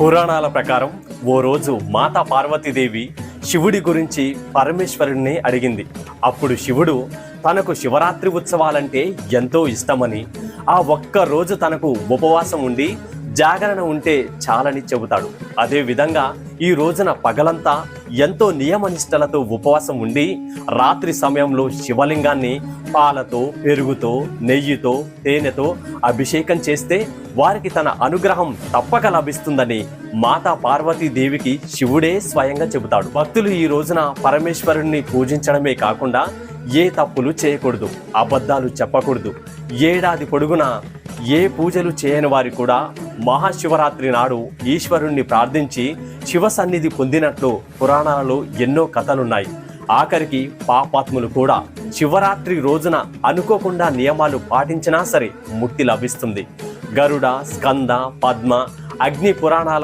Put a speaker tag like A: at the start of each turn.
A: పురాణాల ప్రకారం ఓ రోజు మాతా పార్వతీదేవి శివుడి గురించి పరమేశ్వరుణ్ణి అడిగింది. అప్పుడు శివుడు తనకు శివరాత్రి ఉత్సవాలంటే ఎంతో ఇష్టమని ఆ ఒక్క రోజు తనకు ఉపవాసం ఉండి జాగరణ ఉంటే చాలని చెబుతాడు. అదే విధంగా ఈ రోజున పగలంతా ఎంతో నియమనిష్టలతో ఉపవాసం ఉండి రాత్రి సమయంలో శివలింగాన్ని పాలతో పెరుగుతో నెయ్యితో తేనెతో అభిషేకం చేస్తే వారికి తన అనుగ్రహం తప్పక లభిస్తుందని మాతా పార్వతీదేవికి శివుడే స్వయంగా చెబుతాడు. భక్తులు ఈ రోజున పరమేశ్వరుణ్ణి పూజించడమే కాకుండా ఏ తప్పులు చేయకూడదు అబద్ధాలు చెప్పకూడదు. ఏడాది పొడుగునా ఏ పూజలు చేయని వారు కూడా మహాశివరాత్రి నాడు ఈశ్వరుణ్ణి ప్రార్థించి శివ సన్నిధి పొందినట్లు పురాణాలలో ఎన్నో కథలున్నాయి. ఆఖరికి పాపాత్ములు కూడా శివరాత్రి రోజున అనుకోకుండా నియమాలు పాటించినా సరే ముక్తి లభిస్తుంది. గరుడ స్కంద పద్మ అగ్ని పురాణాల